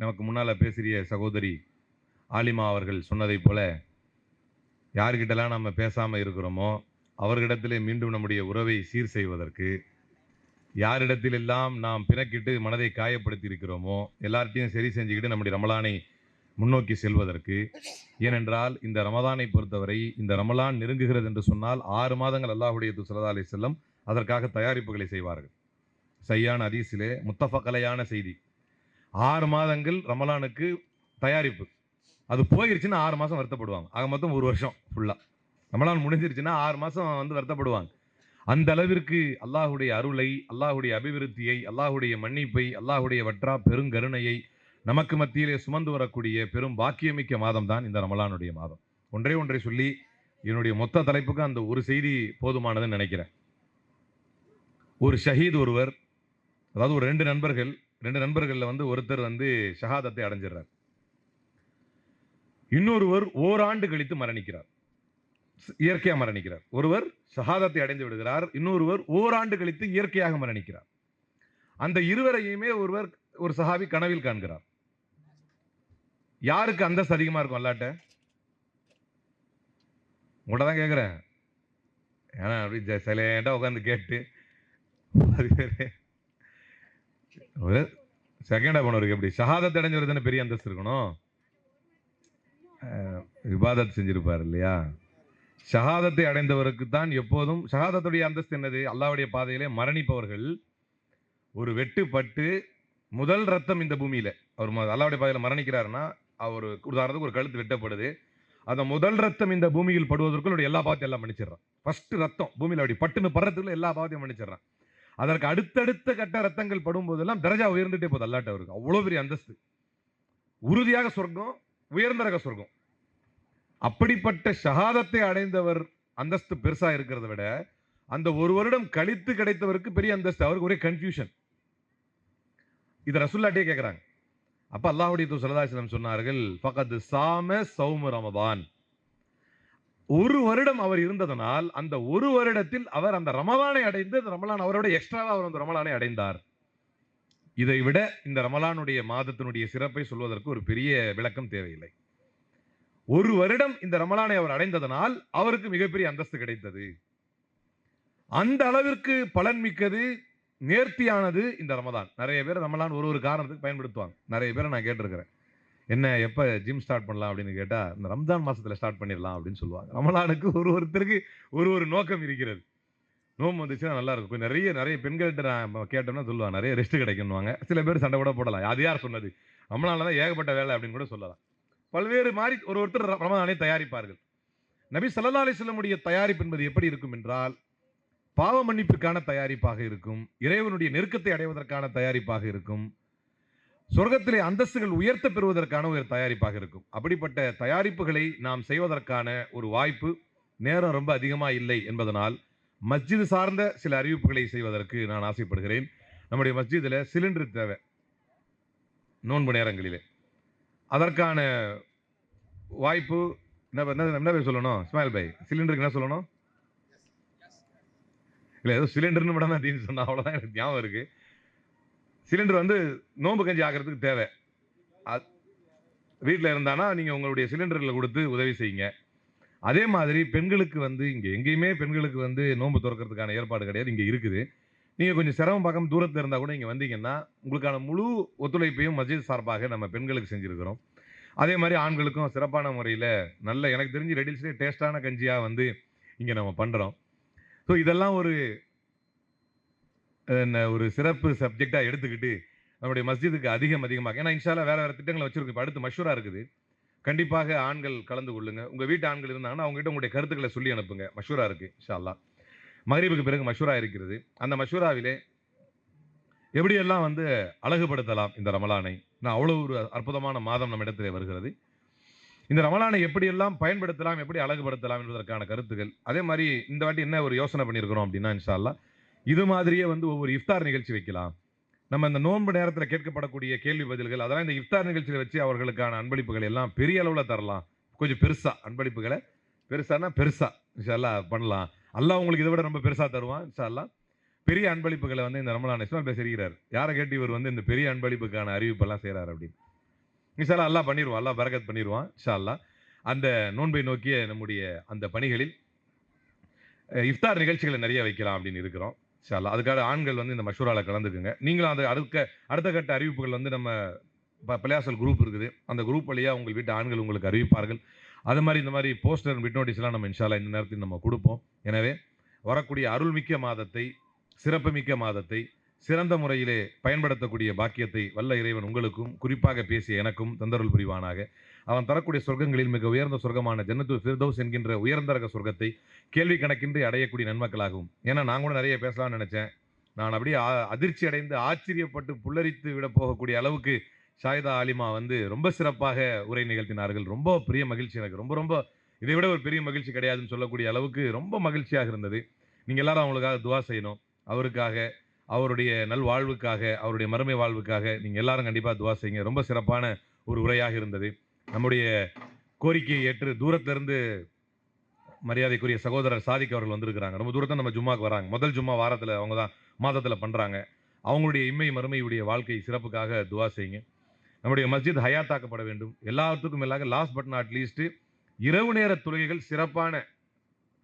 நமக்கு முன்னால் பேசுகிற சகோதரி ஆலிமா அவர்கள் சொன்னதைப் போல யார்கிட்டலாம் நம்ம பேசாமல் இருக்கிறோமோ அவர்களிடத்திலே மீண்டும் நம்முடைய உறவை சீர் செய்வதற்கு யாரிடத்திலெல்லாம் நாம் பிணக்கிட்டு மனதை காயப்படுத்தி இருக்கிறோமோ எல்லார்ட்டையும் சரி செஞ்சுக்கிட்டு நம்முடைய ரமலானை முன்னோக்கி செல்வதற்கு ஏனென்றால் இந்த ரமலானை பொறுத்தவரை இந்த ரமலான் நெருங்குகிறது என்று சொன்னால் ஆறு மாதங்கள் அல்லாஹுடைய துசலதா அலி செல்லம் அதற்காக தயாரிப்புகளை செய்வார்கள். சையான அதிசிலே முத்தஃபக்கலையான செய்தி. ஆறு மாதங்கள் ரமலானுக்கு தயாரிப்பு. அது போயிருச்சுன்னா ஆறு மாதம் வருத்தப்படுவாங்க. ஆக மொத்தம் ஒரு வருஷம் ஃபுல்லாக ரமலான் முடிஞ்சிருச்சுன்னா ஆறு மாதம் வந்து வருத்தப்படுவாங்க. அந்த அளவிற்கு அல்லாஹுடைய அருளை அல்லாஹுடைய அபிவிருத்தியை அல்லாஹுடைய மன்னிப்பை அல்லாஹுடைய வற்றா பெருங்கருணையை நமக்கு மத்தியிலே சுமந்து வரக்கூடிய பெரும் பாக்கியமிக்க மாதம் தான் இந்த ரமலானுடைய மாதம். ஒன்றே ஒன்றை சொல்லி என்னுடைய மொத்த தலைப்புக்கு அந்த ஒரு செய்தி போதுமானதுன்னு நினைக்கிறேன். ஒரு ஷஹீத் ஒருவர் அதாவது ஒரு ரெண்டு நண்பர்கள் ரெண்டு நண்பர்களில் வந்து ஒருத்தர் வந்து ஷஹாதத்தை அடைஞ்சிடுறார். இன்னொருவர் ஓராண்டு கழித்து மரணிக்கிறார். இயற்கையாக மரணிக்கிறார். ஒருவர் ஷஹாதத்தை அடைந்து விடுகிறார் இன்னொருவர் ஓராண்டு கழித்து இயற்கையாக மரணிக்கிறார். அந்த இருவரையுமே ஒருவர் ஒரு சஹாபி கனவில் காண்கிறார். யாருக்கு அந்தஸ்து அதிகமா இருக்கும் அல்லாட்ட? உங்கள்கிட்ட தான் கேட்குறேன் ஏன்னா அப்படி சைலண்டாக உட்காந்து கேட்டு அது பேரு ஒரு செகண்டா போனவருக்கு எப்படி ஷஹாதத் அடைஞ்சவர் தானே பெரிய அந்தஸ்து இருக்கணும்? இபாதத் செஞ்சிருப்பார் இல்லையா? ஷஹாதத்தை அடைந்தவருக்கு தான் எப்போதும் ஷஹாதத்துடைய அந்தஸ்து என்னது? அல்லாஹ்வுடைய பாதையிலே மரணிப்பவர்கள் ஒரு வெட்டுப்பட்டு முதல் ரத்தம் இந்த பூமியில. அவர் அல்லாஹ்வுடைய பாதையில மரணிக்கிறாருன்னா அவர் உதாரணத்துக்கு ஒரு கழுத்து வெட்டப்படுது. அந்த முதல் ரத்தம் இந்த பூமியில் படுவதற்குள் எல்லா பாவத்தையும் எல்லாம் மன்னிச்சிடுறான். ஃபர்ஸ்ட் ரத்தம் பூமியில அப்படி பட்டுன்னு படுறதுக்குள்ள எல்லா பாவத்தையும் மன்னிச்சிடுறான். அதற்கு அடுத்தடுத்த கட்ட ரத்தங்கள் படும் போதெல்லாம் தரஜா உயர்ந்துட்டே போகுது அல்லாட்ட அவருக்கு. அவ்வளோ பெரிய அந்தஸ்து. உறுதியாக சொர்க்கம் உயர்ந்த ரக சொர்க்கம். அப்படிப்பட்ட ஷஹாதத்தை அடைந்தவர் அந்தஸ்து பெருசா இருக்கிறத விட அந்த ஒரு வருடம் கழித்து கிடைத்தவருக்கு பெரிய அந்தஸ்து. அவருக்கு ஒரே கன்ஃபியூஷன் இது ரசுல்லாட்டே கேட்குறாங்க அப்போ அல்லாஹுடைய தூ சொன்னார்கள் ஃபகத் சாம சௌம ரமதான். ஒரு வருடம் அவர் இருந்ததனால் அந்த ஒரு வருடத்தில் அவர் அந்த ரமலானை அடைந்து அந்த ரமலான் அவரோட எக்ஸ்ட்ராவா அவர் அந்த ரமலானை அடைந்தார். இதை விட இந்த ரமலானுடைய மாதத்தினுடைய சிறப்பை சொல்வதற்கு ஒரு பெரிய விளக்கம் தேவையில்லை. ஒரு வருடம் இந்த ரமலானை அவர் அடைந்ததனால் அவருக்கு மிகப்பெரிய அந்தஸ்து கிடைத்தது. அந்த அளவிற்கு பலன் மிக்கது நேர்த்தியானது இந்த ரமதான் நிறைய பேர் ரமலான் ஒரு ஒரு காரணத்துக்கு பயன்படுத்துவாங்க. நிறைய பேரை நான் கேட்டிருக்கிறேன். என்ன எப்போ ஜிம் ஸ்டார்ட் பண்ணலாம்? அப்படின்னு கேட்டால் இந்த ரம்ஜான் மாதத்தில் ஸ்டார்ட் பண்ணிடலாம் அப்படின்னு சொல்லுவாங்க. ரமலானுக்கு ஒரு ஒருத்தருக்கு ஒரு ஒரு நோக்கம் இருக்கிறது. நோம்பு வந்துச்சுன்னா நல்லா இருக்கும். கொஞ்சம் நிறைய நிறைய பெண்கள்கிட்ட நான் கேட்டோம்னா சொல்லுவாங்க. நிறைய ரெஸ்ட் கிடைக்கும்னுவாங்க. சில பேர் சண்டை கூட போடலாம். அது யார் சொன்னது? ரமலானில் தான் ஏகப்பட்ட வேலை அப்படின்னு கூட சொல்லலாம். பல்வேறு மாதிரி ஒரு ஒருத்தர் ர- ரமலானை தயாரிப்பார்கள். நபி சல்லா அலைஹி தயாரிப்பு என்பது எப்படி இருக்கும் என்றால் பாவ மன்னிப்புக்கான தயாரிப்பாக இருக்கும். இறைவனுடைய நெருக்கத்தை அடைவதற்கான தயாரிப்பாக இருக்கும். சொர்க்கத்திலே அந்தஸ்துகள் உயர்த்த பெறுவதற்கான ஒரு தயாரிப்பாக இருக்கும். அப்படிப்பட்ட தயாரிப்புகளை நாம் செய்வதற்கான ஒரு வாய்ப்பு நேரம் ரொம்ப அதிகமாக இல்லை என்பதனால் மஸ்ஜிது சார்ந்த சில அறிவிப்புகளை செய்வதற்கு நான் ஆசைப்படுகிறேன். நம்முடைய மஸ்ஜிதில் சிலிண்டர் தேவை. நோன்பு நேரங்களிலே. அதற்கான வாய்ப்பு என்ன என்ன பேர் சொல்லணும்? இஸ்மாயில் பாய் சிலிண்டருக்கு என்ன சொல்லணும்? இல்லை ஏதோ சிலிண்டர்னு மட்டும் தான் தீனு சொன்னா அவ்வளோதான் எனக்கு ஞாபகம் இருக்கு. சிலிண்டர் வந்து நோன்பு கஞ்சி ஆகிறதுக்கு தேவை. வீட்டில் இருந்தானா நீங்கள் உங்களுடைய சிலிண்டரில் கொடுத்து உதவி செய்யுங்க. அதே மாதிரி பெண்களுக்கு வந்து இங்கே எங்கேயுமே பெண்களுக்கு வந்து நோன்பு திறக்கிறதுக்கான ஏற்பாடு கிடையாது இங்கே இருக்குது. நீங்கள் கொஞ்சம் சிரமம் பார்க்காம தூரத்தில் இருந்தால் கூட இங்கே வந்தீங்கன்னா உங்களுக்கான முழு ஒத்துழைப்பையும் மஸ்ஜித் சார்பாக நம்ம பெண்களுக்கு செஞ்சுருக்கிறோம். அதே மாதிரி ஆண்களுக்கும் சிறப்பான முறையில் நல்ல எனக்கு தெரிஞ்சு ரெடில்ஸ்லேயே டேஸ்டான கஞ்சியாக வந்து இங்கே நம்ம பண்ணுறோம் ஸோ இதெல்லாம் ஒரு ஒரு சிறப்பு சப்ஜெக்டாக எடுத்துக்கிட்டு நம்முடைய மஸ்ஜிதுக்கு அதிகம் அதிகமாக ஏன்னா இன்ஷாலா வேறு வேறு திட்டங்களை வச்சிருக்கு. இப்போ அடுத்து மஷூரா இருக்குது. கண்டிப்பாக ஆண்கள் கலந்து கொள்ளுங்க. உங்கள் வீட்டு ஆண்கள் இருந்தாங்கன்னா அவங்ககிட்ட உங்களுடைய கருத்துக்களை சொல்லி அனுப்புங்க. மஷூரா இருக்குது இன்ஷால்லா மகரீபுக்கு பிறகு மஷூரா இருக்கிறது. அந்த மஷூராவிலே எப்படியெல்லாம் வந்து அழகுபடுத்தலாம் இந்த ரமலானை? நான் அவ்வளோ ஒரு அற்புதமான மாதம் நம்ம இடத்துல வருகிறது. இந்த ரமலானை எப்படியெல்லாம் பயன்படுத்தலாம் எப்படி அழகுபடுத்தலாம் என்பதற்கான கருத்துக்கள். அதே மாதிரி இந்த வாட்டி என்ன ஒரு யோசனை பண்ணியிருக்கிறோம் அப்படின்னா இன்ஷால்லா இது மாதிரியே வந்து ஒவ்வொரு இஃப்தார் நிகழ்ச்சி வைக்கலாம். நம்ம இந்த நோன்பு நேரத்தில் கேட்கப்படக்கூடிய கேள்வி பதில்கள் அதெல்லாம் இந்த இஃப்தார் நிகழ்ச்சியில் வச்சு அவர்களுக்கான அன்பளிப்புகள் எல்லாம் பெரிய அளவில் தரலாம். கொஞ்சம் பெருசாக அன்பளிப்புகளை. பெருசானா பெருசா இன்ஷா அல்லாஹ் பண்ணலாம். அல்லாஹ் உங்களுக்கு இதை விட ரொம்ப பெருசா தருவான் இன்ஷால்லா பெரிய அன்பளிப்புகளை வந்து இந்த ரமலான் இஸ்மால் பேசுகிறார் யாரை கேட்டு இவர் வந்து இந்த பெரிய அன்பளிப்புக்கான அறிவிப்பெல்லாம் செய்கிறார் அப்படின்னு. இன்ஷால்லா அல்லாஹ் பண்ணிடுவான் அல்லா பரகத் பண்ணிடுவான் இன்ஷா அல்லா அந்த நோன்பை நோக்கிய நம்முடைய அந்த பணிகளில் இஃப்தார் நிகழ்ச்சிகளை நிறைய வைக்கலாம் அப்படின்னு இருக்கிறோம். இன்ஷா அதுக்காக ஆண்கள் வந்து இந்த மஷூராவில் கலந்துக்குங்க. நீங்களும் அந்த அடுத்த அடுத்த கட்ட அறிவிப்புகள் வந்து நம்ம ப- பள்ளியாசல் குரூப் இருக்குது. அந்த குரூப் வழியாக உங்கள் வீட்டு ஆண்கள் உங்களுக்கு அறிவிப்பார்கள். அது மாதிரி இந்த மாதிரி போஸ்டர் பிட் நோட்டீஸ்லாம் நம்ம இன்ஷால்லா இந்த நேரத்தில் நம்ம கொடுப்போம். எனவே வரக்கூடிய அருள்மிக்க மாதத்தை சிறப்புமிக்க மாதத்தை சிறந்த முறையிலே பயன்படுத்தக்கூடிய பாக்கியத்தை வல்ல இறைவன் உங்களுக்கும் குறிப்பாக பேசிய எனக்கும் தந்தருள் புரிவானாக. அவன் தரக்கூடிய சொர்க்கங்களில் மிக உயர்ந்த சொர்க்கமான ஜன்னத்து ஃபிர்தௌஸ் என்கின்ற உயர்ந்த ரக சொர்க்கத்தை கேள்வி கணக்கின்றி அடையக்கூடிய நன்மக்களாகும் ஏன்னா நான் கூட நிறைய பேசலாம்னு நினச்சேன். நான் அப்படியே அதிர்ச்சி அடைந்து ஆச்சரியப்பட்டு புல்லரித்து விட போகக்கூடிய அளவுக்கு ஷாயிதா ஆலிமா வந்து ரொம்ப சிறப்பாக உரை நிகழ்த்தினார்கள். ரொம்ப பெரிய மகிழ்ச்சி எனக்கு. ரொம்ப ரொம்ப இதை விட ஒரு பெரிய மகிழ்ச்சி கிடையாதுன்னு சொல்லக்கூடிய அளவுக்கு ரொம்ப மகிழ்ச்சியாக இருந்தது. நீங்கள் எல்லாரும் அவங்களுக்காக துவா செய்யணும். அவருக்காக அவருடைய நல்வாழ்வுக்காக அவருடைய மறுமை வாழ்வுக்காக நீங்கள் எல்லாரும் கண்டிப்பாக துவா செய்யுங்க. ரொம்ப சிறப்பான ஒரு உரையாக இருந்தது. நம்முடைய கோரிக்கையை ஏற்று தூரத்திலிருந்து மரியாதைக்குரிய சகோதரர் சாதிக் அவர்கள் வந்திருக்கிறாங்க. ரொம்ப தூரத்தில் நம்ம ஜும்மாக்கு வராங்க. முதல் ஜும்மா வாரத்தில் அவங்க தான் மாதத்தில் பண்ணுறாங்க அவங்களுடைய இம்மை மறுமையுடைய வாழ்க்கை சிறப்புக்காக துவா செய்யுங்க. நம்முடைய மஸ்ஜித் ஹயாத்தாக்கப்பட வேண்டும். எல்லாத்துக்கும் இல்லாத லாஸ்ட் பட் நாட் லீஸ்ட்டு இரவு நேர தொழுகைகள் சிறப்பான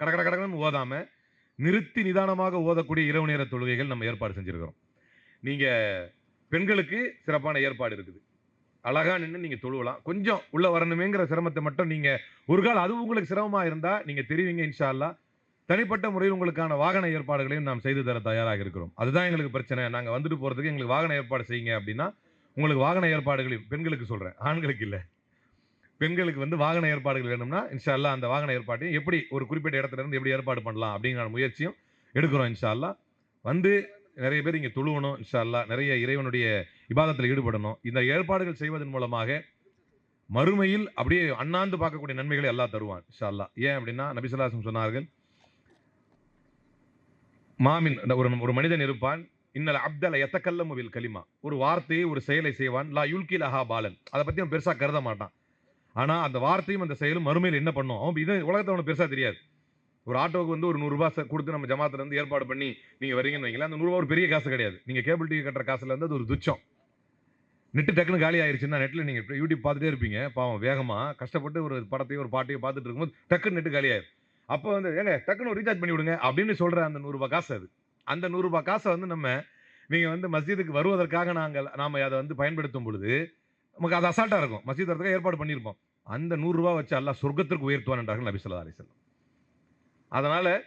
கட கட கடகடன்னு ஓதாமல் நிறுத்தி நிதானமாக ஓதக்கூடிய இரவு நேர தொழுகைகள் நம்ம ஏற்பாடு செஞ்சுருக்கிறோம். நீங்கள் பெண்களுக்கு சிறப்பான ஏற்பாடு இருக்குது. அழகா நின்று நீங்க தொழுவலாம். கொஞ்சம் உள்ள வரணுமேங்கிற சிரமத்தை மட்டும் நீங்க ஒரு கால் அது உங்களுக்கு சிரமமா இருந்தா நீங்க தெரிவிங்க இன்ஷா தனிப்பட்ட முறையில் உங்களுக்கான வாகன ஏற்பாடுகளையும் நாம் செய்து தர தயாராக இருக்கிறோம். அதுதான் எங்களுக்கு பிரச்சனை. நாங்கள் வந்துட்டு போகிறதுக்கு எங்களுக்கு வாகன ஏற்பாடு செய்யுங்க அப்படின்னா உங்களுக்கு வாகன ஏற்பாடுகளையும் பெண்களுக்கு சொல்கிறேன் ஆண்களுக்கு இல்லை. பெண்களுக்கு வந்து வாகன ஏற்பாடுகள் வேணும்னா இன்ஷால்லா அந்த வாகன ஏற்பாட்டையும் எப்படி ஒரு குறிப்பிட்ட இடத்துல இருந்து எப்படி ஏற்பாடு பண்ணலாம் அப்படிங்கிற முயற்சியும் எடுக்கிறோம் இன்ஷால்லா வந்து நிறைய பேர் இங்க தொழுவணும் இன்ஷா அல்லா நிறைய இறைவனுடைய விவாதத்தில் ஈடுபடணும். இந்த ஏற்பாடுகள் செய்வதன் மூலமாக மறுமையில் அப்படியே அண்ணாந்து பார்க்கக்கூடிய நன்மைகளை எல்லாம் தருவான் இன்ஷா அல்லா ஏன் அப்படின்னா நபிசல்லாசம் சொன்னார்கள் மாமின் ஒரு ஒரு மனிதன் இருப்பான் இன்னல் அப்தல எத்தக்கல்லம் வில் கலிமா. ஒரு வார்த்தையை ஒரு செயலை செய்வான் லா யுல்கி லஹா பாலன். அதை பத்தி அவன் பெருசா கருத மாட்டான். ஆனா அந்த வார்த்தையும் அந்த செயலும் மறுமையில் என்ன பண்ணும்? அவன் இது உலகத்தை அவனுக்கு பெருசா தெரியாது. ஒரு ஆட்டோவுக்கு வந்து ஒரு நூறுரூபா கொடுத்து நம்ம ஜமாத்துல இருந்து ஏற்பாடு பண்ணி நீங்கள் வரீங்கன்னு வைங்களா அந்த நூறுரூவா ஒரு பெரிய காசு கிடையாது. நீங்கள் கேபிள் டிவி கட்டுற காசில் இருந்து அது ஒரு துச்சம். நெட்டு டக்குன்னு காலி ஆயிடுச்சுன்னா நெட்டில் நீங்கள் யூடியூப் பார்த்துட்டே இருப்பீங்க. பாவம் வேகமாக கஷ்டப்பட்டு ஒரு படத்தையும் ஒரு பாட்டையும் பார்த்துட்டு இருக்கும்போது டக்குன்னு நெட்டு காலி ஆயிரும் அப்போ வந்து ஏங்க டக்குன்னு ஒரு ரீசார்ஜ் பண்ணி விடுங்க அப்படின்னு சொல்கிற அந்த நூறுரூபா காசு அது. அந்த நூறுரூபா காசை வந்து நம்ம நீங்கள் வந்து மஸ்ஜிதுக்கு வருவதற்காக நாங்கள் நாம் அதை வந்து பயன்படுத்தும் பொழுது நமக்கு அது அசால்ட்டாக இருக்கும். மஸ்ஜித் வரதுக்காக ஏற்பாடு பண்ணியிருப்போம். அந்த நூறுரூவா வச்சு எல்லாம் சொர்க்கத்திற்கு உயர்த்துவான் என்றார்கள் நபி சொல்லா அலைஹி அதனால்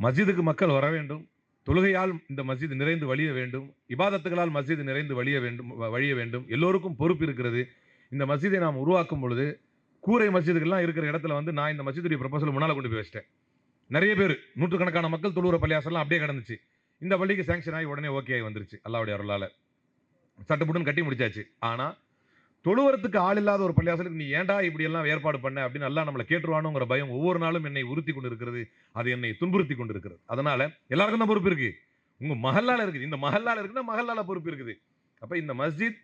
மஸ்ஜிதுக்கு மக்கள் வர வேண்டும். தொழுகையால் இந்த மஸ்ஜித் நிறைந்து வழிய வேண்டும். இபாதத்துகளால் மஸ்ஜித் நிறைந்து வழிய வேண்டும் வ- வழிய வேண்டும். எல்லோருக்கும் பொறுப்பு இருக்கிறது. இந்த மஸ்ஜிதை நாம் உருவாக்கும் பொழுது கூரை மஸ்ஜிதுகள்லாம் இருக்கிற இடத்துல வந்து நான் இந்த மஸ்ஜிதுடைய ப்ரொபோசல் முன்னால் கொண்டு போய் வச்சிட்டேன். நிறைய பேர் நூற்றுக்கணக்கான மக்கள் தொழுகிற பள்ளியாசெல்லாம் அப்படியே கிடந்துச்சு. இந்த பள்ளிக்கு சேங்ஷன் ஆகி உடனே ஓகே ஆகி வந்துருச்சு. அல்லாவுடைய அருளால். சட்டுப்புட்டுன்னு கட்டி முடிச்சாச்சு. ஆனால் தொழுவரத்துக்கு ஆள் இல்லாத ஒரு பள்ளியாசலுக்கு நீ ஏண்டா இப்படி எல்லாம் ஏற்பாடு பண்ண? அப்படின்னு எல்லாம் நம்மளை கேட்டுருவானுங்கிற பயம் ஒவ்வொரு நாளும் என்னை உறுத்தி கொண்டு இருக்கிறது அது என்னை துன்புறுத்தி கொண்டு இருக்கிறது அதனால எல்லாருக்கும் தான் பொறுப்பு இருக்கு. உங்க மஹல்லால இருக்குது. இந்த மஹல்லால இருக்குன்னா மஹல்லால பொறுப்பு இருக்குது. அப்ப இந்த மஸ்ஜித்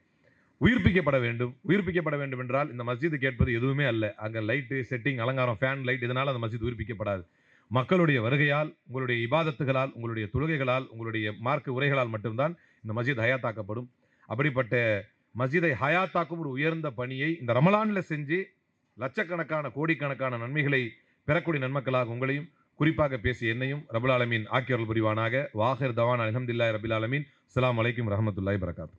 உயிர்ப்பிக்கப்பட வேண்டும். உயிர்ப்பிக்கப்பட வேண்டும் என்றால் இந்த மஸ்ஜிது கேட்பது எதுவுமே அல்ல. அங்கே லைட்டு செட்டிங் அலங்காரம் ஃபேன் லைட் இதனால் அந்த மஸ்ஜித் உயிர்ப்பிக்கப்படாது. மக்களுடைய வருகையால் உங்களுடைய இபாதத்துகளால் உங்களுடைய தொழுகைகளால் உங்களுடைய மார்க்க உரைகளால் மட்டும்தான் இந்த மஸ்ஜித் ஹயாத்தாக்கப்படும். அப்படிப்பட்ட மஸ்ஜிதை ஹயாத்தாக்கும் ஒரு உயர்ந்த பணியை இந்த ரமலானில் செஞ்சு லட்சக்கணக்கான கோடிக்கணக்கான நன்மைகளை பெறக்கூடிய நன்மக்களாக உங்களையும் குறிப்பாக பேசிய என்னையும் ரபுல் ஆலமீன் ஆக்கியவர்கள் புரிவானாக. வாஹிர் தவான் அலமதுல்லாய் ரபில் ஆலமீன். அலாம் அலைக்கும் ரஹமத்துல்லாய் பரகாத்து